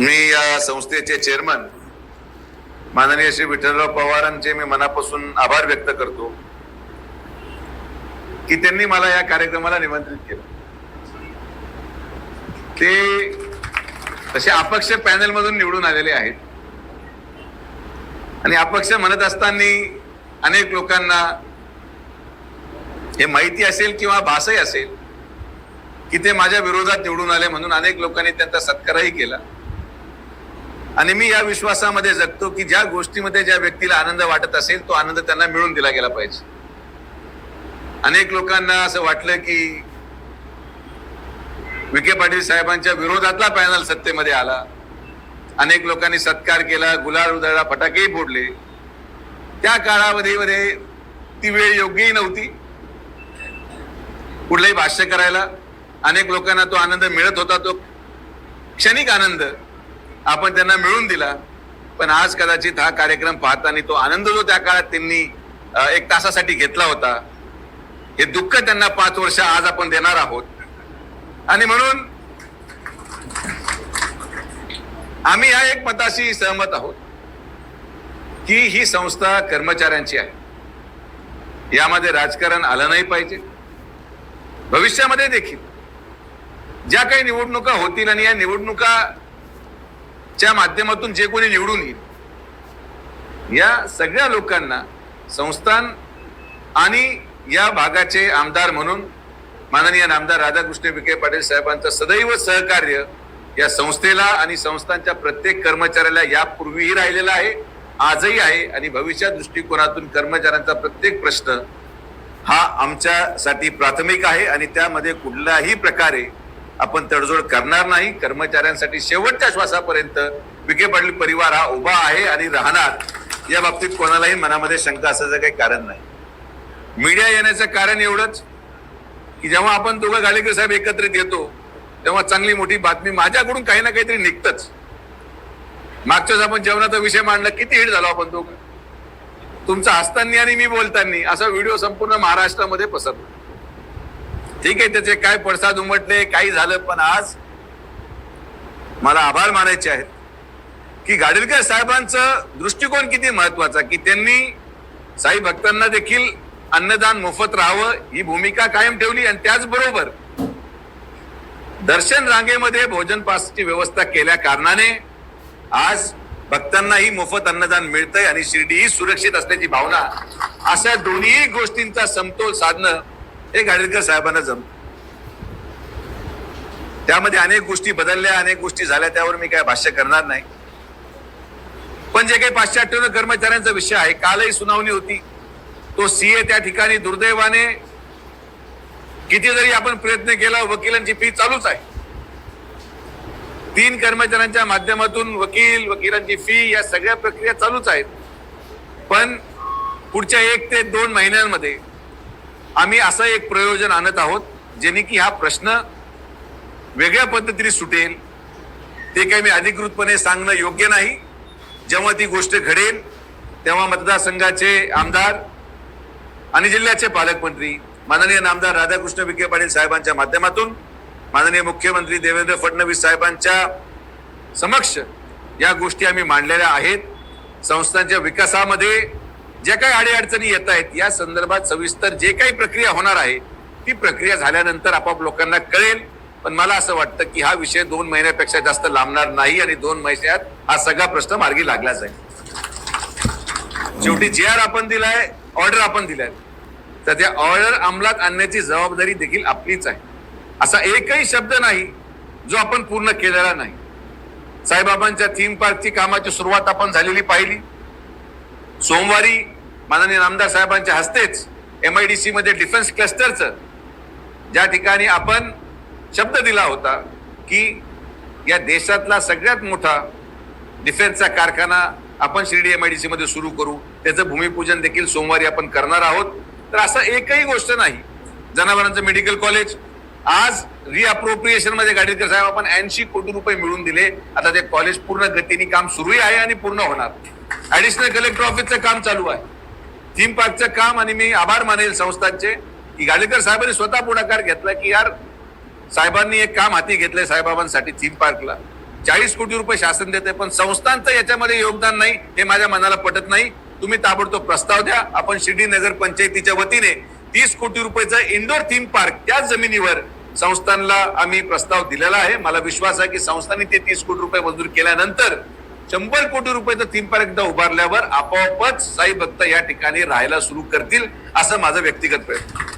मी या संस्थेचे चेअरमन माननीय श्री विठ्ठलराव पवारांचे मी मनापासून आभार व्यक्त करतो की त्यांनी मला या कार्यक्रमाला निमंत्रित केलं. ते तसे अपक्ष पॅनल मधून निवडून आलेले आहेत. आणि अपक्ष म्हणत असताना अनेक लोकांना हे माहिती असेल किंवा भासही असेल की ते माझ्या विरोधात निवडून आले म्हणून अनेक लोकांनी त्यांचा सत्कारही केला. आणि मी या विश्वासामध्ये जगतो की ज्या गोष्टीमध्ये ज्या व्यक्तीला आनंद वाटत असेल तो आनंद त्यांना मिळून दिला गेला पाहिजे. अनेक लोकांना असं वाटलं की विखे पाटील साहेबांच्या विरोधातला पॅनल सत्तेमध्ये आला. अनेक लोकांनी सत्कार केला गुलाल उधळला फटाकेही फोडले. त्या काळामध्ये ती वेळ योग्यही नव्हती. कुठलंही भाष्य करायला अनेक लोकांना तो आनंद मिळत होता तो क्षणिक आनंद आपण त्यांना मिळून दिला. पण आज कदाचित हा कार्यक्रम पाहताना तो आनंद जो त्या काळात त्यांनी एक तासासाठी घेतला होता हे दुःख त्यांना पाच वर्ष आज आपण देणार आहोत. आणि म्हणून आम्ही या एक मताशी सहमत आहोत की ही संस्था कर्मचाऱ्यांची आहे. यामध्ये राजकारण आलं नाही पाहिजे. भविष्यामध्ये देखील ज्या काही निवडणुका होतील आणि या निवडणुका च्या माध्यमातून जे कोणी निवडून येईल. या सगळ्या लोकांना संस्थान आणि या भागाचे आमदार म्हणून माननीय आमदार राधाकृष्ण विखे पाटील साहेबांचं सदैव सहकार्य या संस्थेला आणि संस्थांच्या प्रत्येक कर्मचाऱ्याला यापूर्वीही राहिलेला आहे आजही आहे आणि भविष्यात दृष्टिकोनातून कर्मचाऱ्यांचा प्रत्येक प्रश्न हा आमच्यासाठी प्राथमिक आहे आणि त्यामध्ये कुठल्याही प्रकारे आपण तडजोड करणार नाही. कर्मचाऱ्यांसाठी शेवटच्या श्वासापर्यंत विखे पाटील परिवार हा उभा आहे आणि राहणार. या बाबतीत कोणालाही मनामध्ये शंका असायचं काही कारण नाही. मीडिया येण्याचं कारण एवढंच की जेव्हा आपण दोघं गाडेकर साहेब एकत्रित येतो तेव्हा चांगली मोठी बातमी माझ्याकडून काही ना काहीतरी निघतच. मागच्याच आपण जेवणाचा विषय मांडला किती हिट झालो आपण दोघं. तुमचा हसताना आणि मी बोलताना असा व्हिडिओ संपूर्ण महाराष्ट्रामध्ये पसरला. ठीक आहे त्याचे काय पडसाद उमटले काही झालं पण आज मला आभार मानायचे आहेत. की गाडीलकर साहेबांचं दृष्टिकोन किती महत्त्वाचा की त्यांनी साई भक्तांना देखील अन्नदान मोफत राहावं ही भूमिका कायम ठेवली आणि त्याचबरोबर दर्शन रांगेमध्ये भोजन पासची व्यवस्था केल्या कारणाने आज भक्तांनाही मोफत अन्नदान मिळतंय आणि शिर्डी ही सुरक्षित असल्याची भावना अशा दोन्ही गोष्टींचा समतोल साधणं हे गाडीलकर साहेबांना जम. त्यामध्ये अनेक गोष्टी बदलल्या अनेक गोष्टी झाल्या त्यावर मी काय भाष्य करणार नाही. पण जे काही पाचशे अठ्ठ्याण्णव कर्मचाऱ्यांचा विषय आहे कालही सुनावणी होती. तो सीए त्या ठिकाणी दुर्दैवाने किती जरी आपण प्रयत्न केला वकिलांची फी चालूच आहे. तीन कर्मचाऱ्यांच्या माध्यमातून वकील वकिलांची फी या सगळ्या प्रक्रिया चालूच आहेत. पण पुढच्या एक ते दोन महिन्यांमध्ये आम्ही असं एक प्रयोजन आणत आहोत जेणे की हा प्रश्न वेगळ्या पद्धतीने सुटेल. ते काही मी अधिकृतपणे सांगणं योग्य नाही. जेव्हा ती गोष्ट घडेल तेव्हा मतदारसंघाचे आमदार आणि जिल्ह्याचे पालकमंत्री माननीय नामदार राधाकृष्ण विखे पाटील साहेबांच्या माध्यमातून माननीय मुख्यमंत्री देवेंद्र फडणवीस साहेबांच्या समक्ष या गोष्टी आम्ही मांडलेल्या आहेत. संस्थांच्या विकासामध्ये ज्या काही अडीअडचणी येत आहेत या संदर्भात सविस्तर जे काही प्रक्रिया होणार आहे ती प्रक्रिया झाल्यानंतर आपाप लोकांना कळेल. पण मला असं वाटतं की हा विषय दोन महिन्यापेक्षा जास्त लांबणार नाही आणि दोन महिन्यात हा सगळा प्रश्न मार्गी लागला जाईल. शेवटी जे आर आपण दिलाय ऑर्डर आपण दिलाय. तर त्या ऑर्डर अंमलात आणण्याची जबाबदारी देखील आपलीच आहे. असा एकही शब्द नाही जो आपण पूर्ण केलेला नाही. साईबाबांच्या थीम पार्कची कामाची सुरुवात आपण झालेली पाहिली. सोमवारी माननीय नामदार साहेबांच्या हस्तेच एम आय डी सीमध्ये डिफेन्स क्लस्टरचं ज्या ठिकाणी आपण शब्द दिला होता की या देशातला सगळ्यात मोठा डिफेन्सचा कारखाना आपण शिर्डी एम आय डी सीमध्ये सुरू करू. त्याचं भूमिपूजन देखील सोमवारी आपण करणार आहोत. तर असं एकही गोष्ट नाही. जनावरांचं मेडिकल कॉलेज आज रिअप्रोप्रिएशनमध्ये गाडीकर साहेब आपण ऐंशी कोटी रुपये मिळून दिले. आता ते कॉलेज पूर्ण गतीने काम सुरूही आहे आणि पूर्ण होणार. ऍडिशनल कलेक्टर ऑफिसचं काम चालू आहे. थीम पार्कचं काम आणि मी आभार मानेल संस्थांचे की गाडीकर साहेबांनी स्वतः पुढाकार घेतला की यार साहेबांनी एक काम हाती घेतलंय साहेबाबांसाठी थीम पार्कला चाळीस कोटी रुपये शासन देते पण संस्थांचं याच्यामध्ये योगदान नाही हे माझ्या मनाला पटत नाही. तुम्ही ताबडतोब प्रस्ताव द्या. आपण शिर्डी नगर पंचायतीच्या वतीने तीस कोटी रुपयेचा इंडोर थीम पार्क त्याच जमिनीवर संस्थानला आम्ही प्रस्ताव दिलेला आहे. मला विश्वास आहे की संस्थांनी ते तीस कोटी रुपये मंजूर केल्यानंतर शंभर कोटी रुपयेचा थीम पार्क एकदा उभारल्यावर आपोआपच साई भक्त या ठिकाणी राहायला सुरू करतील असं माझं व्यक्तिगत प्रयत्न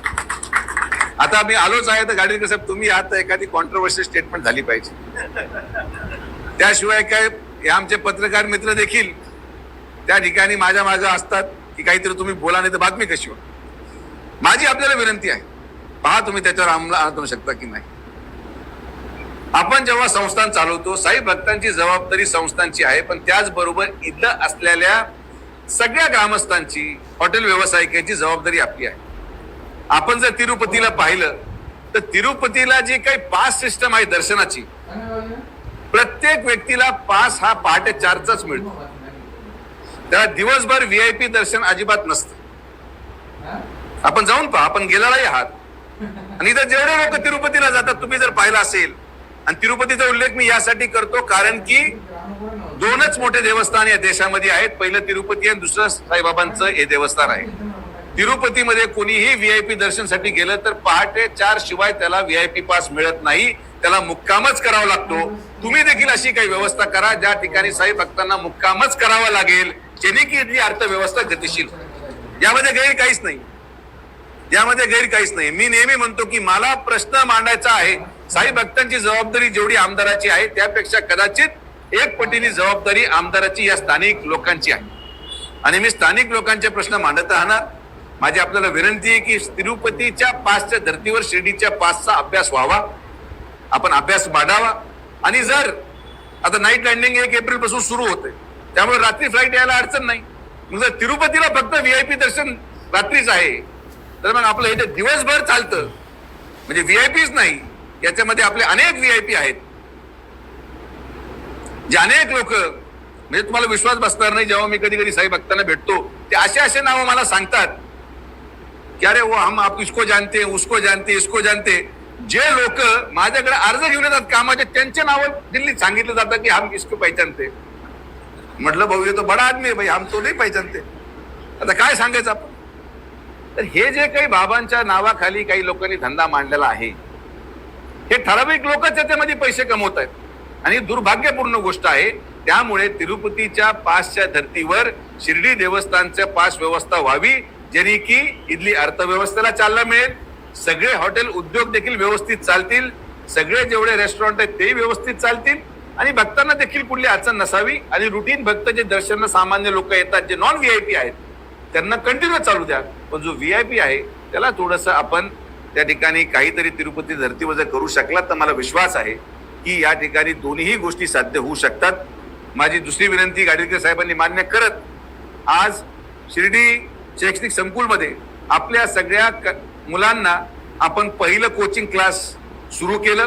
आता आम्ही आलोच आहे तर गाडीकर साहेब तुम्ही आहात एखादी कॉन्ट्रोवर्शियल स्टेटमेंट झाली पाहिजे. त्याशिवाय काय हे आमचे पत्रकार मित्र देखील त्या ठिकाणी माझ्या मागे असतात की काहीतरी तुम्ही बोला नाही तर बातमी कशी हो माझी आपल्याला विनंती आहे. पहा तुम्ही त्याच्यावर अंमल आणू शकता की नाही. आपण जेव्हा संस्थान चालवतो साई भक्तांची जबाबदारी संस्थांची आहे पण त्याचबरोबर इथं असलेल्या सगळ्या ग्रामस्थांची हॉटेल व्यावसायिकांची जबाबदारी आपली आहे. आपण जर तिरुपतीला पाहिलं तर तिरुपतीला जी काही पास सिस्टम आहे दर्शनाची प्रत्येक व्यक्तीला पास हा पहाटे चारचाच मिळतो. त्याला दिवसभर व्हीआयपी दर्शन अजिबात नसतं. आपण जाऊन पहा आपण गेलेलाही आहात. आणि इथं जेवढे लोक तिरुपतीला जातात तुम्ही जर पाहिलं असेल आणि तिरुपतीचा उल्लेख मी यासाठी करतो कारण की दोनच मोठे देवस्थान या देशामध्ये आहेत. पहिलं तिरुपती आणि दुसरं साईबाबांचं हे देवस्थान आहे. तिरुपतीमध्ये कोणीही व्हीआयपी दर्शनसाठी गेलं तर पहाटे चार शिवाय त्याला व्हीआयपी पास मिळत नाही. त्याला मुक्कामच करावा लागतो. तुम्ही देखील अशी काही व्यवस्था करा. ज्या ठिकाणी साई भक्तांना मुक्कामच करावा लागेल जेणे की इथली अर्थव्यवस्था गतिशील यामध्ये गैर काहीच नाही. यामध्ये गैर काहीच नाही. मी नेहमी म्हणतो की मला प्रश्न मांडायचा आहे साई भक्तांची जबाबदारी जेवढी आमदाराची आहे त्यापेक्षा कदाचित एक पटीने जबाबदारी आमदाराची या स्थानिक लोकांची आहे. आणि मी स्थानिक लोकांचे प्रश्न मांडत राहणार. माझी आपल्याला विनंती आहे की तिरुपतीच्या पासच्या धर्तीवर शिर्डीच्या पासचा अभ्यास व्हावा. आपण अभ्यास मांडावा आणि जर आता नाईट लँडिंग एक एप्रिलपासून सुरू होते त्यामुळे रात्री फ्लाईट यायला अडचण नाही. मग जर तिरुपतीला फक्त पी दर्शन रात्रीच आहे. तर मग आपलं हे दिवसभर चालतं म्हणजे व्ही आय पीच नाही याच्यामध्ये आपले अनेक व्ही आय पी आहेत. जे अनेक लोक म्हणजे तुम्हाला विश्वास बसणार नाही जेव्हा मी कधी कधी साई भक्तांना भेटतो ते असे असे नावं मला सांगतात की अरे वो हम आप इसको जानते उसको जानते इसको जानते जे लोक माझ्याकडे अर्ज घेऊन येतात कामाचे त्यांचे नाव दिल्लीत सांगितलं जातं की हम इसको पहचानते. म्हटलं भाऊ ये तो बडा आदमी आहे भाई हम तो नाही पहचानते. आता काय सांगायचं आपण? तर हे जे काही बाबांच्या नावाखाली काही लोकांनी धंदा मांडलेला आहे हे ठराविक लोकच त्याच्यामध्ये पैसे कमवत आहेत. आणि दुर्भाग्यपूर्ण गोष्ट आहे त्यामुळे तिरुपतीच्या पासच्या धर्तीवर शिर्डी देवस्थानच्या पास व्यवस्था व्हावी जेणे की इथली अर्थव्यवस्थेला चालना मिळेल. सगळे हॉटेल उद्योग देखील व्यवस्थित चालतील. सगळे जेवढे रेस्टॉरंट आहेत ते व्यवस्थित चालतील. आणि भक्तांना देखील कुठली अडचण नसावी. आणि रुटीन भक्त जे दर्शन सामान्य लोक येतात जे नॉन व्ही आय पी आहेत त्यांना कंटिन्यू चालू द्या. पण जो व्ही आय पी आहे त्याला थोडस आपण त्या ठिकाणी काहीतरी तिरुपती धर्तीवर जर करू शकला तर मला विश्वास आहे की या ठिकाणी दोन्ही गोष्टी साध्य होऊ शकतात. माझी दुसरी विनंती गाडीकर साहेबांनी मान्य करत आज शिर्डी शैक्षणिक संकुलमध्ये आपल्या सगळ्या क- मुलांना आपण पहिलं कोचिंग क्लास सुरू केलं.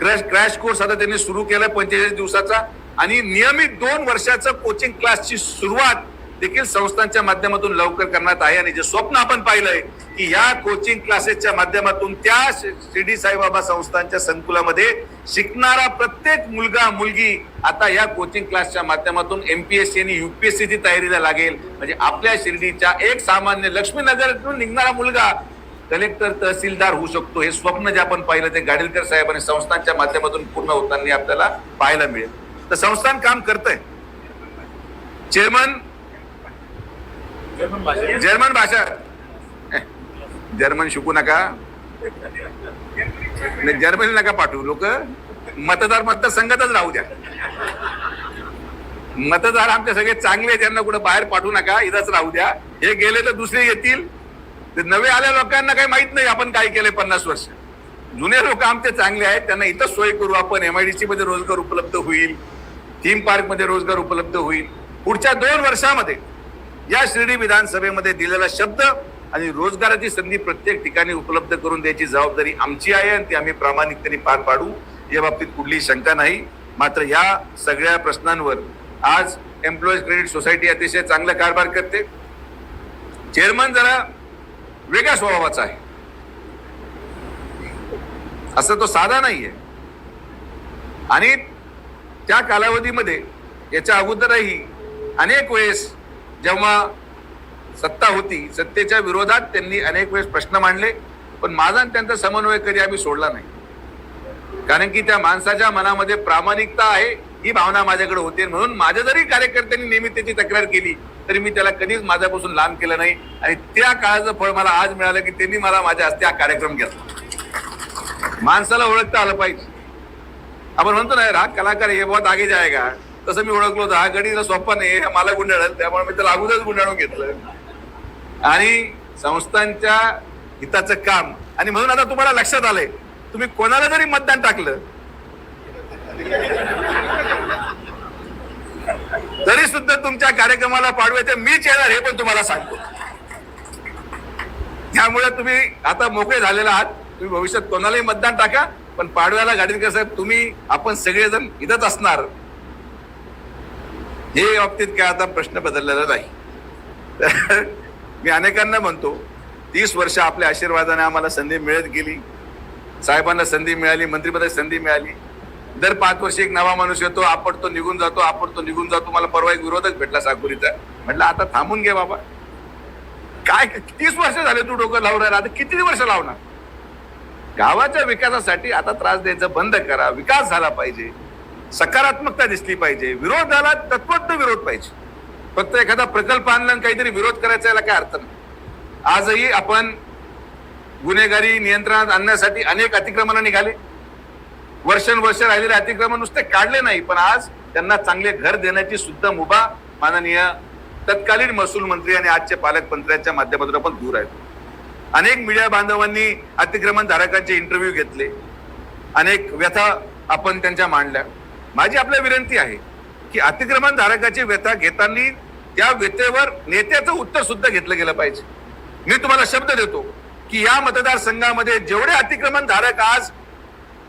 क्रॅश क्रॅश कोर्स आता त्यांनी सुरू केला पंचेचाळीस दिवसाचा आणि नियमित दोन वर्षाचं कोचिंग क्लासची सुरुवात देखील संस्थांच्या माध्यमातून लवकर करण्यात आहे. आणि जे स्वप्न आपण पाहिलंय की या कोचिंग क्लासेसच्या माध्यमातून त्या शिर्डी साईबाबा संस्थांच्या संकुलामध्ये शिकणारा प्रत्येक मुलगा मुलगी आता या कोचिंग क्लासच्या माध्यमातून एमपीएससी आणि युपीएससीची तयारीला लागेल. म्हणजे आपल्या शिर्डीच्या एक सामान्य लक्ष्मीनगरतून निघणारा मुलगा कलेक्टर तहसीलदार होऊ शकतो. हे स्वप्न जे आपण पाहिलं ते गाडीलकर साहेब आणि संस्थांच्या माध्यमातून पूर्ण होताना आपल्याला पाहायला मिळेल. तर संस्थान काम करतंय. चेअरमन जर्मन भाषा जर्मन शिकू नका. जर्मनी नका पाठवू लोक. मतदार मतदारसंघातच राहू द्या. मतदार आमचे सगळे चांगले त्यांना कुठं बाहेर पाठवू नका इथंच राहू द्या. हे गेले तर दुसरे येतील. ते नवे आल्या लोकांना काही माहीत नाही आपण काय केलंय पन्नास वर्ष. जुने लोक आमचे चांगले आहेत त्यांना इथंच सोय करू आपण. एमआयडीसी मध्ये रोजगार उपलब्ध होईल. थीम पार्कमध्ये रोजगार उपलब्ध होईल. पुढच्या दोन वर्षामध्ये या शिर्डी विधानसभेमध्ये दिलेला शब्द आणि रोजगाराची संधी प्रत्येक ठिकाणी उपलब्ध करून द्यायची जबाबदारी आमची आहे आणि ती आम्ही प्रामाणिकतेने पार पाडू. या बाबतीत कुठलीही शंका नाही. मात्र या सगळ्या प्रश्नांवर आज एम्प्लॉईज क्रेडिट सोसायटी अतिशय चांगला कारभार करते. चेअरमन जरा वेगळ्या स्वभावाचा आहे. असं तो साधा नाहीये. आणि त्या कालावधीमध्ये याच्या अगोदरही अनेक वेळेस जेव्हा सत्ता होती सत्तेच्या विरोधात त्यांनी अनेक वेळेस प्रश्न मांडले पण माझा आणि त्यांचा समन्वय कधी आम्ही सोडला नाही. कारण की त्या माणसाच्या मनामध्ये प्रामाणिकता आहे ही भावना माझ्याकडे होती. म्हणून माझ्या जरी कार्यकर्त्यांनी नेहमी त्याची तक्रार केली तरी मी त्याला कधीच माझ्यापासून लांब केलं नाही. आणि त्या काळाचं फळ मला आज मिळालं की त्यांनी मला माझ्या हस्ते हा कार्यक्रम घेतला. माणसाला ओळखता आलं पाहिजे. आपण म्हणतो ना राग कलाकार हे बहुत आगे जायगा तसं मी ओळखलो होतो. हा गणित सोपा नाही हे मला गुंडाळल. त्यामुळे मी त्याला अगोदरच गुंडाळून घेतलं. आणि संस्थांच्या हिताचं काम. आणि म्हणून आता तुम्हाला लक्षात आलंय तुम्ही कोणाला जरी मतदान टाकलं तरी सुद्धा तुमच्या कार्यक्रमाला पाडव्याचे मीच येणार हे पण तुम्हाला सांगतो. त्यामुळे तुम्ही आता मोकळे झालेला आहात. तुम्ही भविष्यात कोणालाही मतदान टाका पण पाडव्याला गाडीकर साहेब तुम्ही आपण सगळेजण इथंच असणार. हे बाबतीत काय आता प्रश्न बदललेला नाही. मी अनेकांना म्हणतो तीस वर्ष आपल्या आशीर्वादाने आम्हाला संधी मिळत गेली. साहेबांना संधी मिळाली मंत्रिपदाची संधी मिळाली. दर पाच वर्ष एक नवा माणूस येतो आपडतो निघून जातो आपडतो निघून जातो मला परवा एक विरोधक भेटला साकुरीचा म्हटलं आता थांबून घे बाबा. काय तीस वर्ष झाले तू डोकं लावून राहिला आता किती वर्ष लावणार? गावाच्या विकासासाठी आता त्रास द्यायचं बंद करा विकास झाला पाहिजे. सकारात्मकता दिसली पाहिजे. विरोधाला तत्वज्ञ विरोध पाहिजे. फक्त एखादा प्रकल्प आणला आणि काहीतरी विरोध करायचा याला काय अर्थ नाही. आजही आपण गुन्हेगारी नियंत्रणात आणण्यासाठी अनेक अतिक्रमण निघाले. वर्षानुवर्ष राहिलेले अतिक्रमण नुसते काढले नाही पण आज त्यांना चांगले घर देण्याची सुद्धा मुभा माननीय तत्कालीन महसूल मंत्री आणि आजचे पालकमंत्र्यांच्या माध्यमातून आपण दूर आहेत. अनेक मीडिया बांधवांनी अतिक्रमण धारकांचे इंटरव्ह्यू घेतले. अनेक व्यथा आपण त्यांच्या मांडल्या. माझी आपल्या विनंती आहे की अतिक्रमण धारकाची व्यथा घेताना त्या व्यथेवर नेत्याचं उत्तर सुद्धा घेतलं गेलं पाहिजे. मी तुम्हाला शब्द देतो की या मतदारसंघामध्ये जेवढे अतिक्रमण धारक आज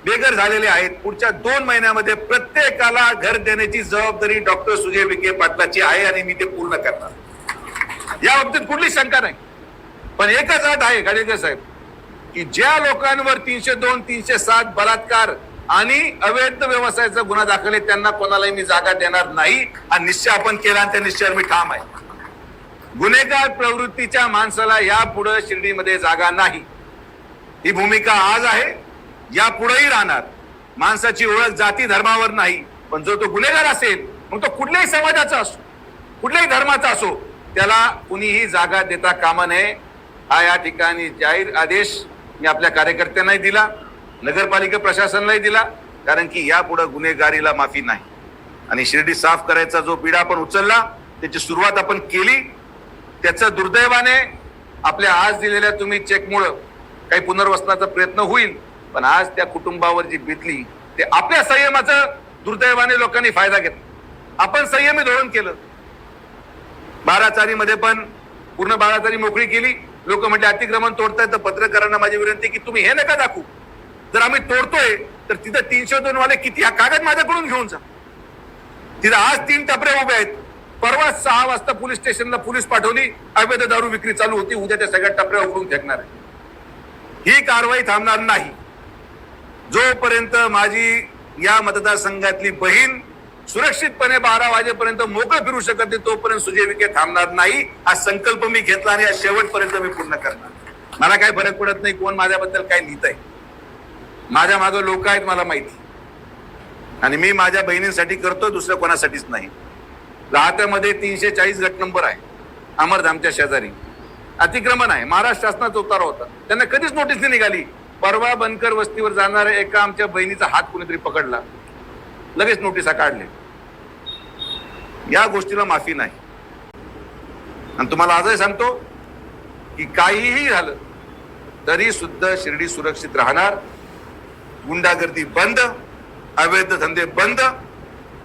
बेघर झालेले आहेत पुढच्या दोन महिन्यामध्ये प्रत्येकाला घर देण्याची जबाबदारी डॉक्टर सुजय विखे पाटलाची आहे आणि मी ते पूर्ण करणार. या बाबतीत कुठली शंका नाही. पण एकच अट आहे गाडेकर साहेब की ज्या लोकांवर तीनशे दोन तीनशे सात बलात्कार आणि अवैध व्यवसायाचा गुन्हा दाखल आहे त्यांना कोणालाही मी जागा देणार नाही. हा निश्चय आपण केला त्या निश्चयावर मी ठाम आहे. गुन्हेगार प्रवृत्तीच्या माणसाला यापुढे शिर्डीमध्ये जागा नाही. ही भूमिका आज आहे यापुढेही राहणार. माणसाची ओळख जाती धर्मावर नाही पण जो तो गुन्हेगार असेल मग तो कुठल्याही समाजाचा असो कुठल्याही धर्माचा असो त्याला कुणीही जागा देता कामा नये. हा या ठिकाणी जाहीर आदेश मी आपल्या कार्यकर्त्यांनाही दिला. नगरपालिका प्रशासनालाही दिला कारण की यापुढे गुन्हेगारीला माफी नाही. आणि शिर्डी साफ करायचा जो पिढा आपण उचलला त्याची सुरुवात आपण केली. त्याचं दुर्दैवाने आपल्या आज दिलेल्या तुम्ही चेकमुळं काही पुनर्वसनाचा प्रयत्न होईल पण आज त्या कुटुंबावर जी बितली ते आपल्या संयमाचं दुर्दैवाने लोकांनी फायदा घेतला. आपण संयमी धोरण केलं. बाराचारीमध्ये पण पूर्ण बाराचारी मोकळी केली. लोक म्हणजे अतिक्रमण तोडतायत तर पत्रकारांना माझी विनंती की तुम्ही हे नका दाखवू. जर आम्ही तोडतोय तर तिथं तीनशे दोन वाले किती हा कागद माझ्याकडून घेऊन जा. तिथं आज तीन टपरे उभे आहेत. परवा सहा वाजता पोलीस स्टेशनला पोलीस पाठवली अवैध दारू विक्री चालू होती उद्या त्या सगळ्या टपऱ्या उघडून फेकणार आहे. ही कारवाई थांबणार नाही. जोपर्यंत माझी या मतदारसंघातली बहीण सुरक्षितपणे बारा वाजेपर्यंत मोकळं फिरू शकत नाही तोपर्यंत सुजय विखे थांबणार नाही. हा संकल्प मी घेतला आणि शेवटपर्यंत मी पूर्ण करणार. मला काय फरक पडत नाही कोण माझ्याबद्दल काय लिहित आहे माझ्या मागं लोक आहेत मला माहिती. आणि मी माझ्या बहिणींसाठी करतो दुसऱ्या कोणासाठीच नाही. राहत्यामध्ये तीनशे चाळीस गट नंबर आहे अमरधामच्या शेजारी. अतिक्रमण आहे महाराष्ट्र शासनाचा उतारा होता. त्यांना कधीच नोटीस नाही निघाली. परवा बनकर वस्तीवर जाणाऱ्या एका आमच्या बहिणीचा हात कुणीतरी पकडला. लगेच नोटिसा काढले. या गोष्टीला माफी नाही. आणि तुम्हाला आजही सांगतो की काहीही झालं तरी सुद्धा शिर्डी सुरक्षित राहणार. गुंडागर्दी बंद अवैध धंदे बंद.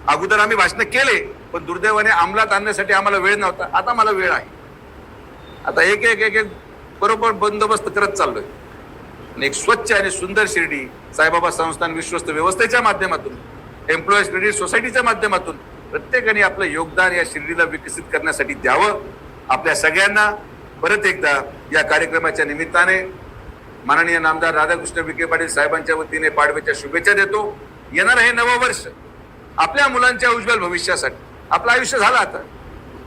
अगोदर आम्ही भाषण केले पण दुर्दैवाने अंमलात आणण्यासाठी आम्हाला वेळ नव्हता. आता मला वेळ आहे. आता एक एक एक एक बरोबर बंदोबस्त करत चाललोय. आणि एक स्वच्छ आणि सुंदर शिर्डी साईबाबा संस्थान विश्वस्त व्यवस्थेच्या माध्यमातून एम्प्लॉईज क्रेडिट सोसायटीच्या माध्यमातून प्रत्येकाने आपलं योगदान या शिर्डीला विकसित करण्यासाठी द्यावं. आपल्या सगळ्यांना परत एकदा या कार्यक्रमाच्या निमित्ताने माननीय नामदार राधाकृष्ण विखे पाटील साहेबांच्या वतीने पाडव्याच्या शुभेच्छा देतो. येणार हे नवं वर्ष. आपल्या मुलांच्या उज्ज्वल भविष्यासाठी. आपलं आयुष्य झालं आता.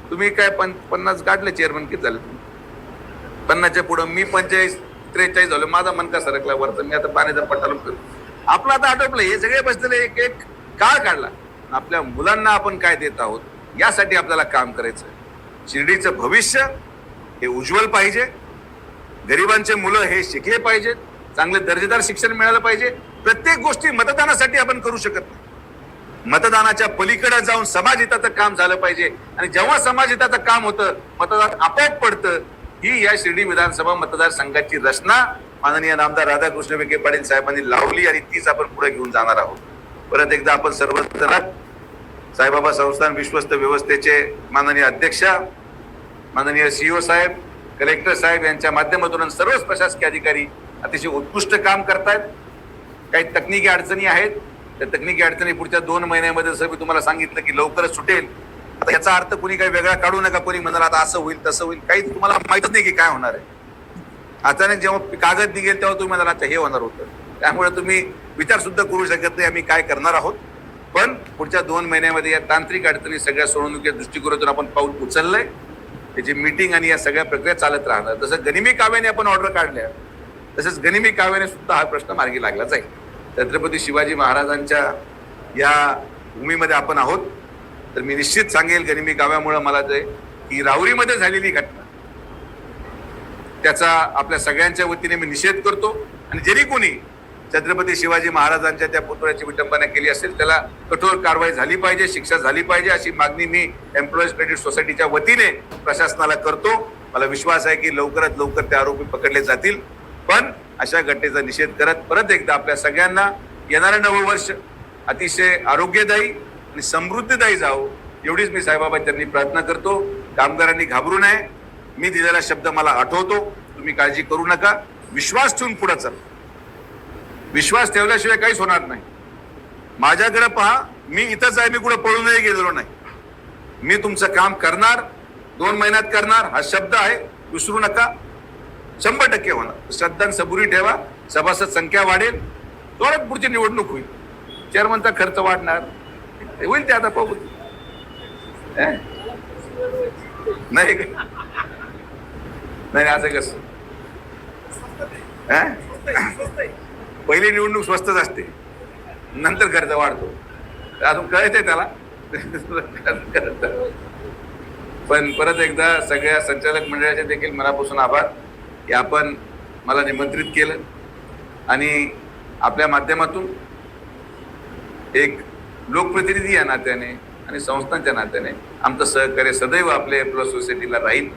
तुम्ही काय पन पन्नास गाठले चेअरमन किती झाले पन्नासच्या पुढं मी पंचेचाळीस त्रेचाळीस झालो. माझा मन का सरकला वरचं? मी आता पाण्याचा पट्टा करू आपलं आता आटोपलं. हे सगळे बसलेले एक एक काळ काढला. आपल्या मुलांना आपण काय देत आहोत? यासाठी आपल्याला काम करायचं शिर्डीचं भविष्य हे उज्ज्वल पाहिजे. गरिबांचे मुलं हे शिकले पाहिजेत चांगले दर्जेदार शिक्षण मिळालं पाहिजे. प्रत्येक गोष्टी मतदानासाठी आपण करू शकत नाही. मतदानाच्या पलीकडे जाऊन समाज हिताचं काम झालं पाहिजे. आणि जेव्हा समाज हिताचं काम होतं मतदान आपोआप पडतं. ही या शिर्डी विधानसभा मतदारसंघाची रचना माननीय नामदार राधाकृष्ण विखे पाटील साहेबांनी लावली आणि तीच आपण पुढे घेऊन जाणार आहोत. परत एकदा आपण सर्वजण साईबाबा संस्थान विश्वस्त व्यवस्थेचे माननीय अध्यक्ष माननीय सीओ साहेब कलेक्टर साहेब यांच्या माध्यमातून सर्वच प्रशासकीय अधिकारी अतिशय उत्कृष्ट काम करतायत. काही तकनिकी अडचणी आहेत. त्या तकनिकी अडचणी पुढच्या दोन महिन्यामध्ये जसं मी तुम्हाला सांगितलं की लवकरच सुटेल. आता ह्याचा अर्थ कोणी काही वेगळा काढू नका. कोणी म्हणाल आता असं होईल तसं होईल. काही तुम्हाला माहितच नाही की काय होणार आहे. अचानक जेव्हा कागद निघेल तेव्हा तुम्ही म्हणाल अच्छा हे होणार होतं. त्यामुळे तुम्ही विचार सुद्धा करू शकत नाही आम्ही काय करणार आहोत? पण पुढच्या दोन महिन्यामध्ये या तांत्रिक अडचणी सगळ्या सोडवणुकीच्या दृष्टिकोनातून आपण पाऊल उचललंय. त्याची मीटिंग आणि या सगळ्या प्रक्रिया चालत राहणार. जसं गनिमी काव्याने आपण ऑर्डर काढल्या. तसंच गनिमी काव्याने सुद्धा हा प्रश्न मार्गी लागला. जाईल छत्रपती शिवाजी महाराजांच्या या भूमीमध्ये आपण आहोत. तर मी निश्चित सांगेल गनिमी काव्यामुळे मला जे की राहुरीमध्ये झालेली घटना. त्याचा आपल्या सगळ्यांच्या वतीने मी निषेध करतो. आणि जरी कोणी छत्रपती शिवाजी महाराजांच्या त्या पुतळ्याची विटंबना केली असेल त्याला कठोर कारवाई झाली पाहिजे शिक्षा झाली पाहिजे अशी मागणी मी एम्प्लॉईज क्रेडिट सोसायटीच्या वतीने प्रशासनाला करतो. मला विश्वास आहे की लवकरात लवकर ते आरोपी पकडले जातील. पण अशा घटनेचा निषेध करत परत एकदा आपल्या सगळ्यांना येणारं नववर्ष अतिशय आरोग्यदायी आणि समृद्धदायी जावो एवढीच मी साईबाबा त्यांनी प्रार्थना करतो. कामगारांनी घाबरू नये. मी दिलेला शब्द मला आठवतो. तुम्ही काळजी करू नका. विश्वास ठेवून पुढे चला. विश्वास ठेवल्याशिवाय काहीच होणार नाही. माझ्याकडे पहा मी इथंच आहे मी कुठे पळूनही गेलेलो नाही. मी तुमचं काम करणार दोन महिन्यात करणार हा शब्द आहे विसरू नका. शंभर टक्के होणार. श्रद्धा सबुरी ठेवा सभासद संख्या वाढेल तेवढ्यात पुढची निवडणूक होईल. चेअरमनचा खर्च वाढणार. होईल ते आता पाहू? नाही? नाही असं कसं? पहिली निवडणूक स्वस्तच असते. नंतर खर्च वाढतो. अजून कळतंय त्याला. पण परत एकदा सगळ्या संचालक मंडळाचे देखील मनापासून आभार की आपण मला निमंत्रित केलं. आणि आपल्या माध्यमातून एक लोकप्रतिनिधी या नात्याने आणि संस्थांच्या नात्याने आमचं सहकार्य सदैव आपल्या प्लस सोसायटीला राहील.